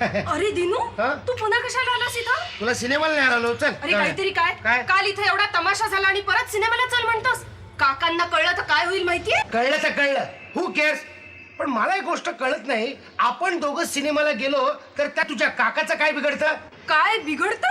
अरे दिनू हा? तू पुन्हा कशाला आलास इथं? तुला सिनेमाला नाही आलो चल अरे काहीतरी काय? काय? काल इथे एवढा तमाशा झाला आणि परत सिनेमाला चल म्हणतोस. काकांना कळलं तर काय होईल माहितीये? कळलं तर कळलं. हु केअर्स पण मला एक गोष्ट कळत नाही. आपण दोघं सिनेमाला गेलो तर त्या तुझ्या काकाचं काय बिघडतं? काय बिघडत?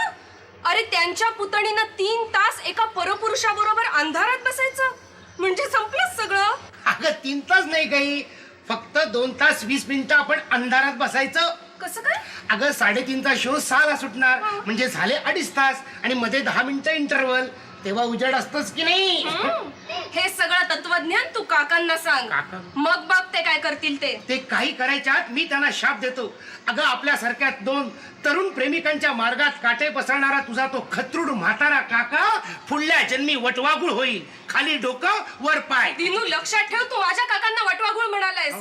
अरे त्यांच्या पुतणीनं तीन तास एका परपुरुषाबरोबर अंधारात बसायचं. म्हणजे संपलंच सगळं. अगं तीन तास नाही काही. फक्त दोन तास वीस मिनिटं आपण अंधारात बसायचं. कसं काय? अगं साडेतीनचा शो सहाला सुटणार. म्हणजे झाले अडीच तास आणि मध्ये दहा मिनिटं इंटरवल तेव्हा उजेड असतोच की नाही? हं. हे सगळं तत्वज्ञान तू काकांना सांग. काका? मग बघ ते काय करतील ते. ते काही करायच्या आत मी त्यांना शाप देतो. अगं आपल्यासारख्या दोन तरुण प्रेमिकांच्या मार्गात काटे पसरणारा तुझा तो खत्रूड म्हातारा काका पुढल्या जन्मी वटवागुळ होईल. खाली डोकं वर पाय. दिनू लक्षात ठेव तू माझ्या काकांना वटवागुळ म्हणालायस.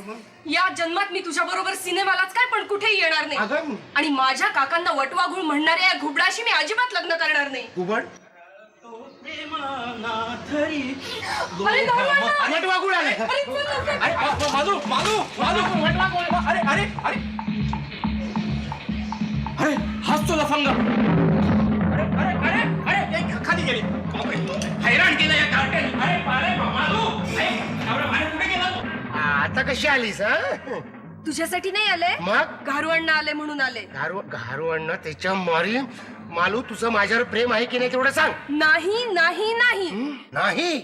या जन्मात मी तुझ्या बरोबर सिनेमालाच काय पण कुठेही येणार नाही. अगं. आणि माझ्या काकांना वटवागुळ म्हणणाऱ्या या घुबडाशी मी अजिबात लग्न करणार नाही. उघड अरे! वटवागुळ आले. अरे चल लवकर. अरे अ, माधू माधू माधू अरे अरे अरे. अरे हाच तो लफंग बापरे. हैराण केलं या कार्टेल अरे बाहेर कुठे गेला तू? आता कशी आलीस हा? तुझ्यासाठी नाही आले. मग? घारू अण्णा आले म्हणून आले. घारू घारू अण्णा त्याच्या मारी मालू तुझं माझ्यावर प्रेम आहे की नाही तेवढं सांग. नाही नाही नाही? नाही?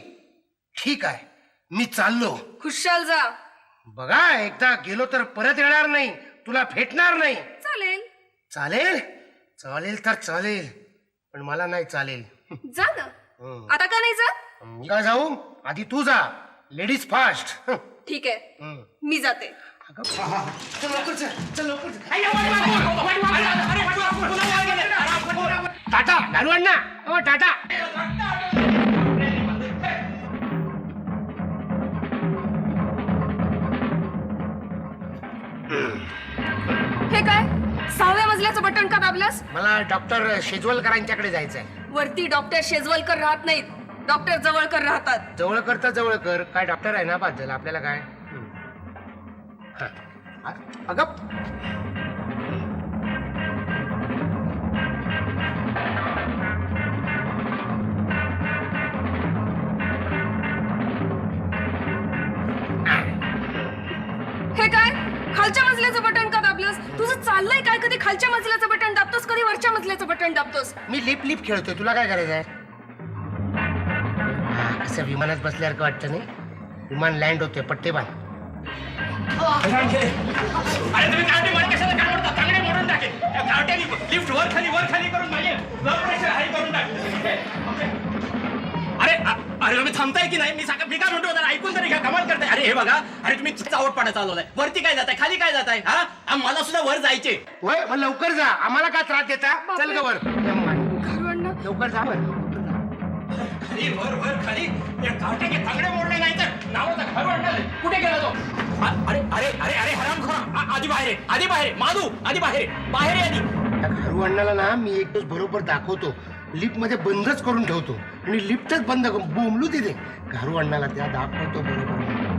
ठीक आहे. मी चाललो. खुशाल जा. बघा एकदा गेलो तर परत येणार नाही. तुला भेटणार नाही. चालेल. चालेल? चालेल तर चालेल. पण मला नाही चालेल. जा ना. हं. आता का नाही जा मी का जाऊ? आधी तू जा. लेडीज फास्ट ठीक आहे. मी जाते. चल लवकर लवकर टाटा घालू अण्णा. हो टाटा. मजल्याचं बटन का दाबलंस? मला डॉक्टर शेजवलकरांच्याकडे जायचं आहे वरती डॉक्टर शेजवलकर राहत नाहीत. डॉक्टर जवळकर राहतात. जवळ कर तर जवळ कर काय डॉक्टर आहे ना बाद झाला आपल्याला काय? हं. हा. अ- अगं. हे काय? खालच्या मजल्याचं बटन दाबलंस तुझं चाललंय काय? कधी खालच्या मजल्याचं बटन दाबतोस? कधी वरच्या मजल्याचं बटन दाबतोस? मी लिप लिप खेळतोय. तुला काय करायचं आहे? हा, कसं विमानात बसल्यासारखं वाटतं नाही? विमान लँड होते पट्टे बांध. अरे तुम्ही कार्टे वर कशाला काय मोडता चांगले मोडून टाकेल? कार्ट्याने लिफ्ट वर खाली वर खाली करून माझे अरे तुम्ही थांबताय की नाही? मी सांगा मी काय म्हणतो जरा ऐकून तरी घ्या कमाल करताय. अरे हे बघा अरे तुम्ही चावट पाडा चालवलाय वरती काय जाताय? खाली काय जाताय? हा? आ, मला सुद्धा वर जायचे. होय मग लवकर जा. आम्हाला काय त्रास देता? चल ग वर. लवकर जा वर. खाली वर वर मोडले नाही तर. नावाचा घर वाढणार कुठे गेला तो? अ- अरे अरे अरे अरे हराम खरा. आधी बाहेर आहे, आधी बाहेर आहे. माधू आधी बाहेर आहे. बाहेर आहे आधी. त्या घरू अण्णाला ना मी एक दिवस बरोबर दाखवतो. लिफ्टमध्ये बंदच करून ठेवतो. आणि लिफ्टच बंद करून बोंबलू तिथे. घरू अण्णाला त्या दाखवतो बरोबर.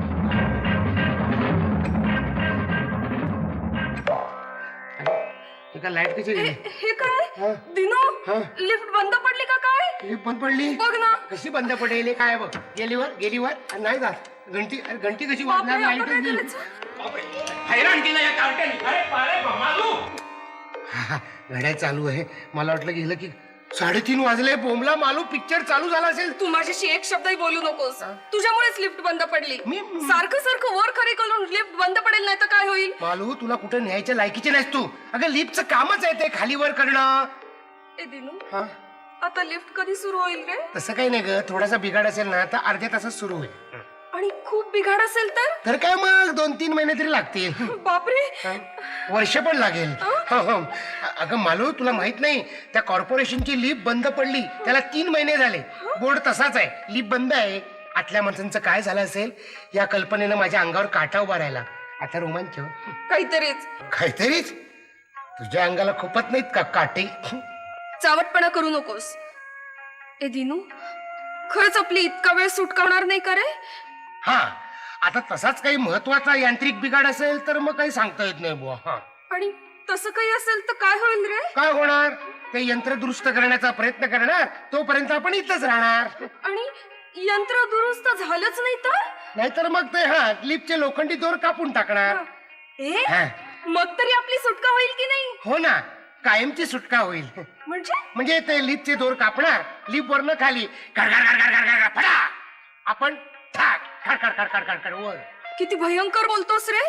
लाइट कशी गेली? हे काय? हा? दिनू हा? लिफ्ट बंद पडली का काय? लिफ्ट बंद पडली? बघ ना. कशी बंद पडेल काय बघ. गेली वर गेली वर अरे नाही जात. घंटी अरे घंटी कशी वाजणार? लाइट हैराण केलं या कार्ट्याने. अरे हा, घड्याळ चालू आहे. मला वाटलं गेलं की साडेतीन वाजले बोंबला मालू पिक्चर चालू झाला असेल. तू माझ्याशी एक शब्दही बोलू नकोस. तुझ्यामुळेच लिफ्ट बंद पडली. मी- सारखं सारखं वर खरी करून लिफ्ट बंद पडेल नाही तर काय होईल? मालू तुला कुठे न्यायच्या लायकीचे नाहीस तू. अगं लिफ्टचं कामच आहे ते खाली वर करणं. ए दिनू. हा? आता लिफ्ट कधी सुरू होईल रे? तसं काही नाही ग. थोडासा बिघाड असेल ना तर अर्ध्या तासात सुरू होईल. आणि खूप बिघाड असेल तर? तर काय मग? दोन तीन महिने तरी लागतील. बापरे. वर्ष पण लागेल. हो, हो. अगं मालू तुला माहीत नाही त्या कॉर्पोरेशनची लिफ्ट बंद पडली. त्याला तीन महिने झाले. बोर्ड तसाच आहे. लिफ्ट बंद आहे. आतल्या माणसांचं काय झालं असेल? या कल्पनेनं माझ्या अंगावर काटा उभा राहिला. आता रोमांच काहीतरीच. काहीतरीच? तुझ्या अंगाला खूपच नाहीत का काटे? चावटपणा करू नकोस. ए दिनू खरंच आपली इतका वेळ सुटकावणार नाही का रे? हा. आता तसाच काही महत्त्वाचा यांत्रिक बिघाड असेल तर मग काही सांगता येत नाही बुवा. हा. आणि तसं काही असेल तर काय होईल रे काय होणार ते यंत्र दुरुस्त करण्याचा प्रयत्न करणार तोपर्यंत आपण इथंच राहणार आणि यंत्र दुरुस्त झालंच नाही तर नाहीतर मग ते हा लिपचे लोखंडी दोर कापून टाकणार ए हा. मग तरी आपली सुटका होईल की नाही हो ना कायमची सुटका होईल म्हणजे म्हणजे ते लिपचे दोर कापणार लिप वरनं खाली खड खड खड खड खड खड फडा आपण ठाक खड खड खड खड खड खड वर किती भयंकर बोलतोस रे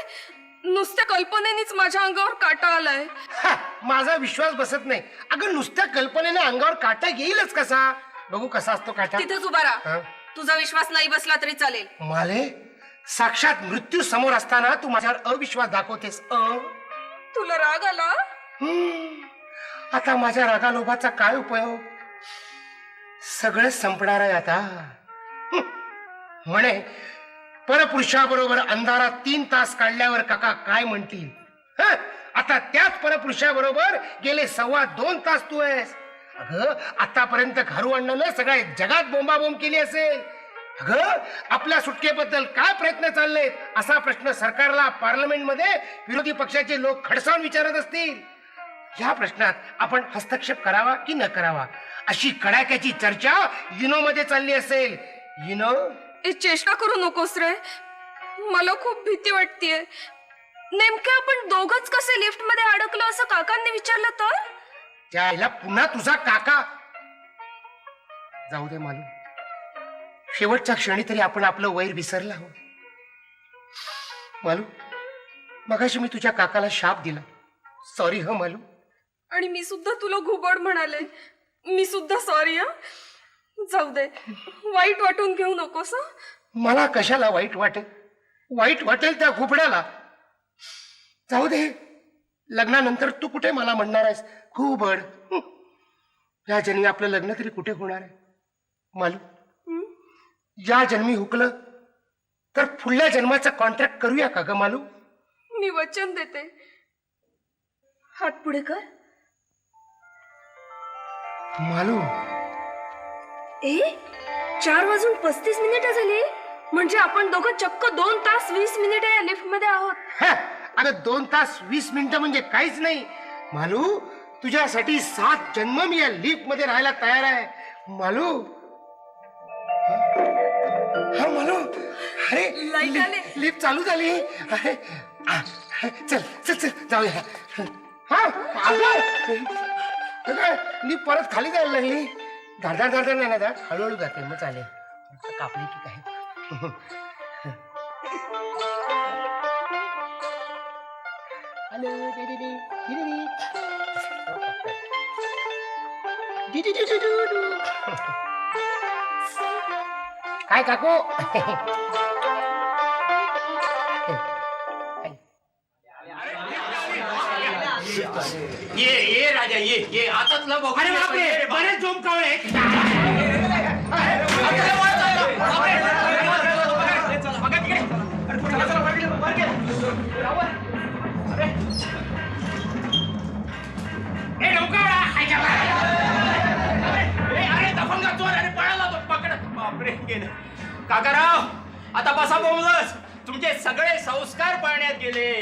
नुसत्या कल्पनेनेच माझ्या अंगावर काटा आलाय. हा, माझा विश्वास बसत नाही. अगं नुसत्या कल्पनेने अंगावर काटा येईलच कसा? बघू कसा असतो काटा. तिथेच उभा हा? राहा तुझा विश्वास नाही बसला तरी चालेल. माले साक्षात मृत्यू समोर असताना तू माझ्यावर अविश्वास दाखवतेस अ? तुला राग आला? हम्म. आता माझ्या रागालोभाचा काय उपयोग? सगळं संपणार आहे आता. म्हणे परपुरुषाबरोबर अंधारात तीन तास काढल्यावर काका काय म्हणतील? हं? आता त्याच परपुरुषाबरोबर गेले सव्वा दोन तास तू आहेस. अगं आतापर्यंत घरू अण्णानं सगळ्या जगात बोंबाबोंब केली असेल. अगं आपल्या सुटकेबद्दल काय प्रयत्न चाललेत? असा प्रश्न सरकारला पार्लमेंटमध्ये विरोधी पक्षाचे लोक खडसावून विचारत असतील. या प्रश्नात आपण हस्तक्षेप करावा की न करावा? अशी कडाक्याची चर्चा युनो मध्ये चालली असेल. युनो ए चेष्टा करू नकोस रे. मला खूप भीती वाटतेय. नेमके आपण दोघच कसे लिफ्टमध्ये अडकलो असं काकांनी विचारलं तर? त्याला पुन्हा तुझा काका. जाऊ दे मालू शेवटच्या क्षणी तरी आपण आपलं वैर विसरला हो. मालू मगाशी मी तुझ्या काकाला शाप दिला. सॉरी ह मालू आणि मी सुद्धा तुला घुबड म्हणाले. मी सुद्धा सॉरी हं. जाऊ दे. वाईट वाटून घेऊ नकोस हं? मला कशाला वाईट वाटेल? वाईट वाटेल त्या घुबड्याला. जाऊ दे. लग्नानंतर तू कुठे मला म्हणणार आहेस? घुबड. हं. या जन्मी आपलं लग्न तरी कुठे होणार आहे? मालू या जन्मी हुकलं तर पुढल्या जन्माचा कॉन्ट्रॅक्ट करूया का ग मालू? मी वचन देते. हात पुढे कर. मालू ए चार वाजून पस्तीस मिनिटं झाली. म्हणजे आपण दोघं चक्क दोन तास वीस मिनिटं या लिफ्टमध्ये आहोत. हा, अगं दोन तास वीस मिनिटं म्हणजे काहीच नाही. मालू तुझ्यासाठी सात जन्म मी या लिफ्टमध्ये राहायला तयार आहे. मालू. हा? मालू अरे Light आले. लिफ्ट चालू झाली. अरे आ, चल चल चल जाऊया. हा. अगं, अगं, लिफ्ट परत खाली जायला लागली. धाडधाड धाडधाड नाही ना धाड हळूहळू जाते मग चालेल. कापली की काय? हॅलो दीदी दीदी दीदी दीदी दीदी काय काकू? ये ये राजा ये ये आता तुला बघू अरे बापरे. बरेच गेलं. काकाराव आता बसा बोलस तुमचे सगळे संस्कार पाळण्यात गेले.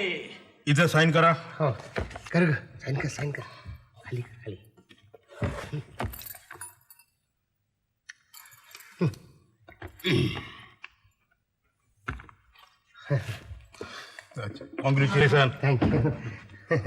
इथं साईन करा. हो. कर ग. साईन कर साईन कर. खाली कर, खाली. Congratulation thank you